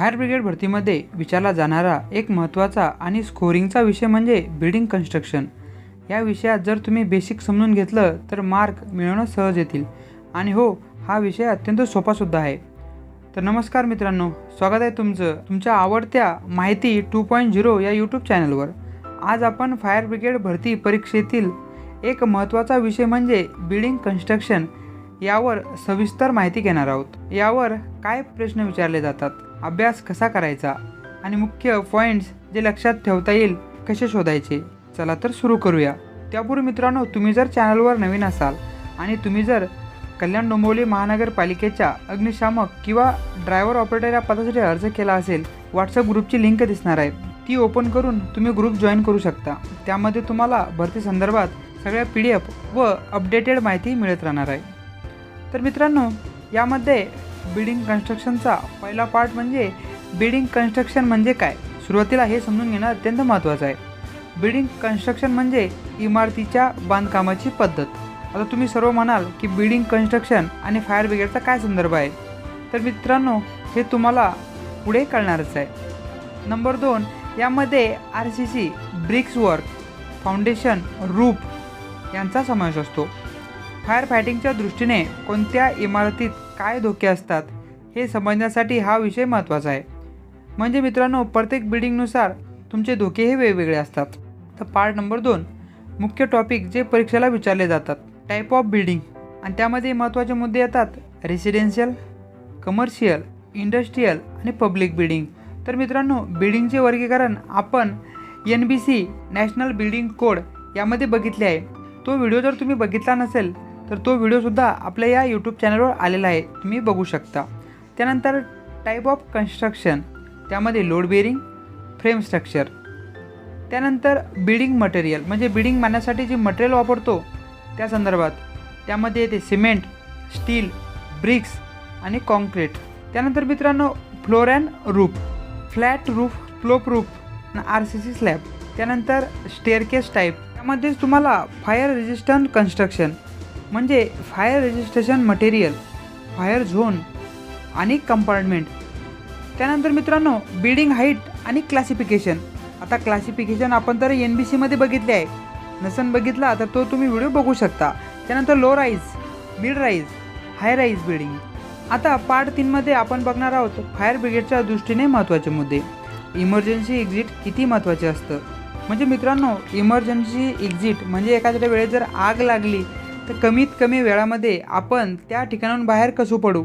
Fire brigade भरतीमध्ये विचारला जाणारा एक महत्त्वाचा आणि स्कोरिंगचा विषय म्हणजे बिल्डिंग कन्स्ट्रक्शन. या विषयात जर तुम्ही बेसिक समजून घेतलं तर मार्क मिळवणं सहज येतील. आणि हो हा विषय अत्यंत सोपासुद्धा आहे. तर नमस्कार मित्रांनो स्वागत आहे तुमचं तुमच्या आवडत्या माहिती टू पॉईंट झिरो या यूट्यूब चॅनलवर. आज आपण फायर ब्रिगेड भरती परीक्षेतील एक महत्त्वाचा विषय म्हणजे बिल्डिंग कन्स्ट्रक्शन यावर सविस्तर माहिती घेणार आहोत. यावर काय प्रश्न विचारले जातात? अभ्यास कसा करायचा? आणि मुख्य पॉईंट्स जे लक्षात ठेवता येईल कसे शोधायचे? चला तर सुरू करूया. त्यापूर्वी मित्रांनो तुम्ही जर चॅनलवर नवीन असाल आणि तुम्ही जर कल्याण डोंबिवली महानगरपालिकेच्या अग्निशामक किंवा ड्रायव्हर ऑपरेटर या पदासाठी अर्ज केला असेल व्हॉट्सअप ग्रुपची लिंक दिसणार आहे. ती ओपन करून तुम्ही ग्रुप जॉईन करू शकता. त्यामध्ये तुम्हाला भरती संदर्भात सगळ्या पी डी एफ व अपडेटेड माहिती मिळत राहणार आहे. तर मित्रांनो यामध्ये बिल्डिंग कन्स्ट्रक्शनचा पहिला पार्ट म्हणजे बिल्डिंग कन्स्ट्रक्शन म्हणजे काय? सुरुवातीला हे समजून घेणं अत्यंत महत्त्वाचं आहे. बिल्डिंग कन्स्ट्रक्शन म्हणजे इमारतीच्या बांधकामाची पद्धत. आता तुम्ही सर्व म्हणाल की बिल्डिंग कन्स्ट्रक्शन आणि फायर ब्रिगेडचा काय संदर्भ आहे? तर मित्रांनो हे तुम्हाला पुढे कळणारच आहे. नंबर दोन यामध्ये R C C bricks work foundation roof यांचा समावेश असतो. फायर फायटिंगच्या दृष्टीने कोणत्या इमारतीत काय धोके असतात हे समजण्यासाठी हा विषय महत्त्वाचा आहे. म्हणजे मित्रांनो प्रत्येक बिल्डिंगनुसार तुमचे धोके हे वेगवेगळे असतात. तर पार्ट नंबर दोन मुख्य टॉपिक जे परीक्षेला विचारले जातात टाईप ऑफ बिल्डिंग आणि त्यामध्ये महत्त्वाचे मुद्दे येतात रेसिडेन्शियल कमर्शियल इंडस्ट्रीयल आणि पब्लिक बिल्डिंग तर मित्रांनो बिल्डिंगचे वर्गीकरण आपण N B C national building code यामध्ये बघितले आहे. तो व्हिडिओ जर तुम्ही बघितला नसेल तर तो व्हिडिओसुद्धा आपल्या या यूट्यूब चॅनलवर आलेला आहे. तुम्ही बघू शकता. त्यानंतर टाईप ऑफ कन्स्ट्रक्शन त्यामध्ये लोड बेरिंग फ्रेम स्ट्रक्चर त्यानंतर बिल्डिंग मटेरियल म्हणजे बिल्डिंग बांधण्यासाठी जे मटेरियल वापरतो त्या संदर्भात. त्यामध्ये येते सिमेंट स्टील ब्रिक्स आणि कॉन्क्रीट त्यानंतर मित्रांनो floor and roof flat roof slope roof R C C slab त्यानंतर स्टेअरकेस टाईप त्यामध्येच तुम्हाला फायर रेजिस्टंट कन्स्ट्रक्शन म्हणजे fire registration material fire zone आणि कंपार्टमेंट त्यानंतर मित्रांनो बिल्डिंग हाईट आणि क्लासिफिकेशन आता क्लासिफिकेशन आपण तर एन बी सीमध्ये बघितले आहे. नसन बघितला तर तो तुम्ही व्हिडिओ बघू शकता. त्यानंतर low rise mid rise high rise building आता पार्ट तीनमध्ये आपण बघणार आहोत फायर ब्रिगेडच्या दृष्टीने महत्त्वाचे मुद्दे. इमर्जन्सी एक्झिट किती महत्त्वाचे असतं? म्हणजे मित्रांनो इमर्जन्सी एक्झिट म्हणजे एखाद्या वेळेस जर आग लागली तर कमीत कमी वेळामध्ये आपण त्या ठिकाणाहून बाहेर कसं पडू?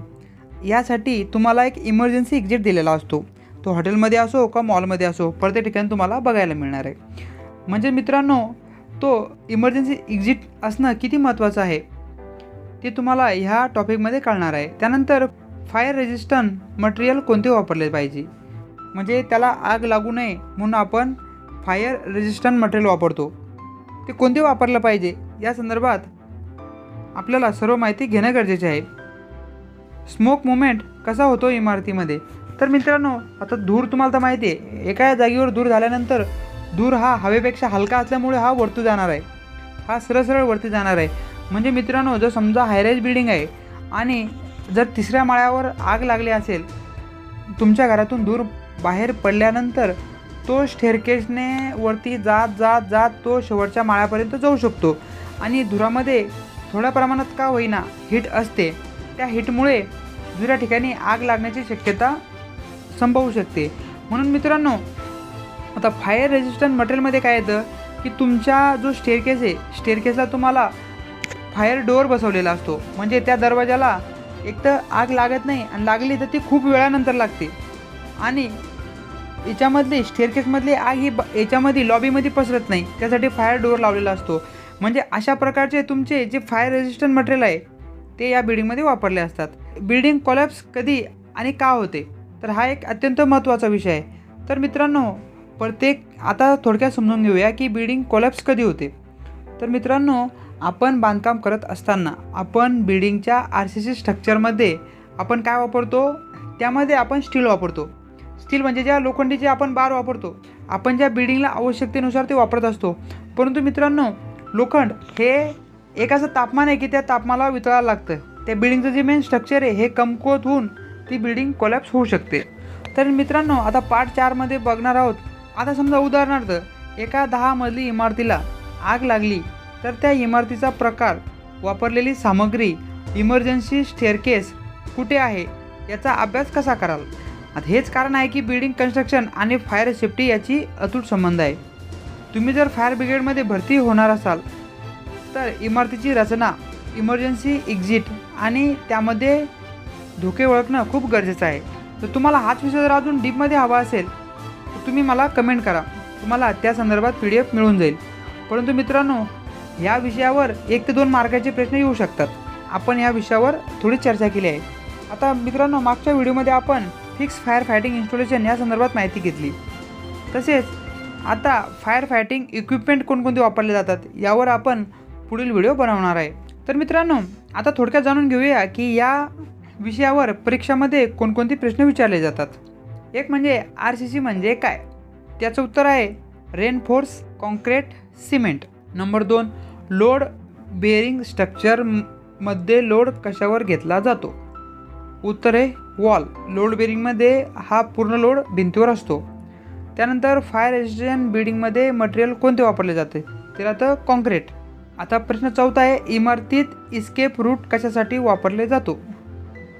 यासाठी तुम्हाला एक इमर्जन्सी एक्झिट दिलेला असतो. तो हॉटेलमध्ये असो का मॉलमध्ये असो प्रत्येक ठिकाणी तुम्हाला बघायला मिळणार आहे. म्हणजे मित्रांनो तो इमर्जन्सी एक्झिट असणं किती महत्त्वाचं आहे? ते तुम्हाला ह्या टॉपिकमध्ये कळणार आहे. त्यानंतर फायर रेजिस्टंट मटेरियल कोणते वापरले पाहिजे? म्हणजे त्याला आग लागू नये म्हणून आपण फायर रेजिस्टंट मटेरियल वापरतो. ते कोणते वापरलं पाहिजे? या संदर्भात आपल्याला सर्व माहिती घेणं गरजेचे आहे. स्मोक मुवमेंट कसा होतो इमारतीमध्ये? तर मित्रांनो आता धूर तुम्हाला तर माहिती आहे एका जागेवर धूर झाल्यानंतर धूर हा हवेपेक्षा हलका असल्यामुळे हा वरती जाणार आहे. हा सरळ सरळ वरती जाणार आहे. म्हणजे मित्रांनो जर समजा हायराईज बिल्डिंग आहे आणि जर तिसऱ्या माळ्यावर आग लागली असेल तुमच्या घरातून धूर बाहेर पडल्यानंतर तो स्टेअरकेसने वरती जात जात जात तो शेवटच्या माळ्यापर्यंत जाऊ शकतो. आणि धुरामध्ये थोड्या प्रमाणात का होईना हिट असते त्या हिटमुळे दुसऱ्या ठिकाणी आग लागण्याची शक्यता संभवू शकते. म्हणून मित्रांनो आता फायर रेजिस्टंट मटेरियलमध्ये काय येतं की तुमच्या जो स्टेअरकेस आहे स्टेअरकेसला तुम्हाला फायर डोअर बसवलेला असतो. म्हणजे त्या दरवाजाला एक तर आग लागत नाही आणि लागली तर ती खूप वेळानंतर लागते. आणि याच्यामधली स्टेअरकेसमधली आग ही ब याच्यामध्ये लॉबीमध्ये पसरत नाही. त्यासाठी फायर डोअर लावलेला असतो. म्हणजे अशा प्रकारचे तुमचे जे फायर रेजिस्टंट मटेरियल आहे ते या बिल्डिंगमध्ये वापरले असतात. बिल्डिंग कोलॅप्स कधी आणि का होते? तर हा एक अत्यंत महत्त्वाचा विषय आहे. तर मित्रांनो प्रत्येक आता थोडक्यात समजून घेऊया की बिल्डिंग कोलॅप्स कधी होते. तर मित्रांनो आपण बांधकाम करत असताना आपण बिल्डिंगच्या आर सी सी स्ट्रक्चरमध्ये आपण काय वापरतो? त्यामध्ये आपण स्टील वापरतो. स्टील म्हणजे ज्या लोखंडीचे आपण बार वापरतो. आपण ज्या बिल्डिंगला आवश्यकतेनुसार ते वापरत असतो. परंतु मित्रांनो लोखंड हे एक असं तापमान आहे की त्या तापमानाला वितळायला लागतं त्या बिल्डिंगचं जे मेन स्ट्रक्चर आहे हे कमकुवत होऊन ती बिल्डिंग कोलॅप्स होऊ शकते. तर मित्रांनो आता पार्ट चारमध्ये बघणार आहोत. आता समजा उदाहरणार्थ एका दहा मजली इमारतीला आग लागली तर त्या इमारतीचा प्रकार वापरलेली सामग्री इमर्जन्सी स्टेअरकेस कुठे आहे याचा अभ्यास कसा कराल? आता हेच कारण आहे की बिल्डिंग कन्स्ट्रक्शन आणि फायर सेफ्टी याची अतूट संबंध आहे. तुम्ही जर फायर ब्रिगेडमध्ये भरती होणार असाल तर इमारतीची रचना इमर्जन्सी एक्झिट आणि त्यामध्ये धोके ओळखणं खूप गरजेचं आहे. तर तुम्हाला हाच विषय जर अजून डीपमध्ये हवा असेल तर तुम्ही मला कमेंट करा. तुम्हाला त्या संदर्भात पी डी एफ मिळून जाईल. परंतु मित्रांनो या विषयावर एक ते दोन मार्काचे प्रश्न येऊ शकतात. आपण या विषयावर थोडी चर्चा केली आहे. आता मित्रांनो मागच्या व्हिडिओमध्ये आपण फिक्स फायर फायटिंग इन्स्टॉलेशन या संदर्भात माहिती घेतली. तसेच आता फायर फायटिंग इक्विपमेंट कोणकोणते वापरले जातात यावर आपण पुढील व्हिडिओ बनवणार आहे. तर मित्रांनो आता थोडक्यात जाणून घेऊया की या विषयावर परीक्षामध्ये कोणकोणते प्रश्न विचारले जातात. एक म्हणजे आर सी सी म्हणजे काय? त्याचं उत्तर आहे रेनफोर्स कॉन्क्रीट सिमेंट नंबर दोन लोड बेअरिंग स्ट्रक्चरमध्ये लोड कशावर घेतला जातो? उत्तर आहे वॉल लोड बेअरिंगमध्ये हा पूर्ण लोड भिंतीवर असतो. त्यानंतर फायर रेजिस्टंट बिल्डिंगमध्ये मटेरियल कोणते वापरले जाते? तर आता कॉन्क्रीट आता प्रश्न चौथा आहे इमारतीत इस्केप रूट कशासाठी वापरले जातो?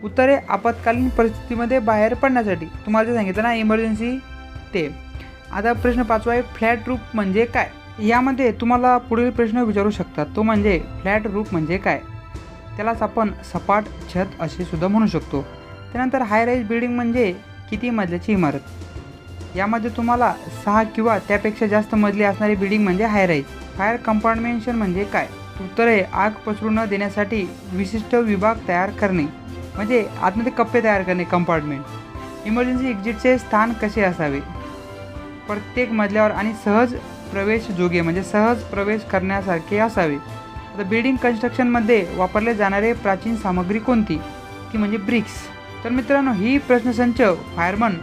उत्तर आहे आपत्कालीन परिस्थितीमध्ये बाहेर पडण्यासाठी. तुम्हाला जे सांगितलं ना इमर्जन्सी ते. आता प्रश्न पाचवा आहे फ्लॅट रूप म्हणजे काय? यामध्ये तुम्हाला पुढील प्रश्न विचारू शकतात तो म्हणजे फ्लॅट रूप म्हणजे काय? त्यालाच आपण सपाट छत असे सुद्धा म्हणू शकतो. त्यानंतर हाय राईज बिल्डिंग म्हणजे किती मजल्याची इमारत? यामध्ये तुम्हाला सहा किंवा त्यापेक्षा जास्त मजली असणारी बिल्डिंग म्हणजे हाय राईज फायर कंपार्टमेंशन म्हणजे काय? उत्तर आहे आग पसरू न देण्यासाठी विशिष्ट विभाग तयार करणे. म्हणजे आतमध्ये कप्पे तयार करणे कंपार्टमेंट इमर्जन्सी एक्झिटचे स्थान कसे असावे? प्रत्येक मजल्यावर आणि सहज प्रवेश जोगे म्हणजे सहज प्रवेश करण्यासारखे असावे. आता बिल्डिंग कन्स्ट्रक्शनमध्ये वापरले जाणारे प्राचीन सामग्री कोणती? ती म्हणजे ब्रिक्स तर मित्रांनो ही प्रश्नसंच फायरमन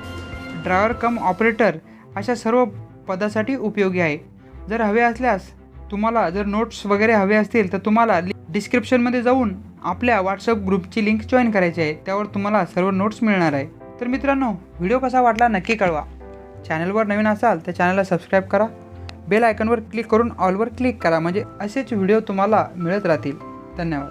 ड्रायव्हर कम ऑपरेटर अशा सर्व पदासाठी उपयोगी आहे. जर हवे असल्यास तुम्हाला जर नोट्स वगैरे हवे असतील तर तुम्हाला डिस्क्रिप्शनमध्ये जाऊन आपल्या व्हॉट्सअप ग्रुपची लिंक जॉईन करायची आहे. त्यावर तुम्हाला सर्व नोट्स मिळणार आहे. तर मित्रांनो व्हिडिओ कसा वाटला नक्की कळवा. चॅनलवर नवीन असाल तर चॅनलला सबस्क्राईब करा. बेल आयकनवर क्लिक करून ऑलवर क्लिक करा. म्हणजे असेच व्हिडिओ तुम्हाला मिळत राहतील. धन्यवाद.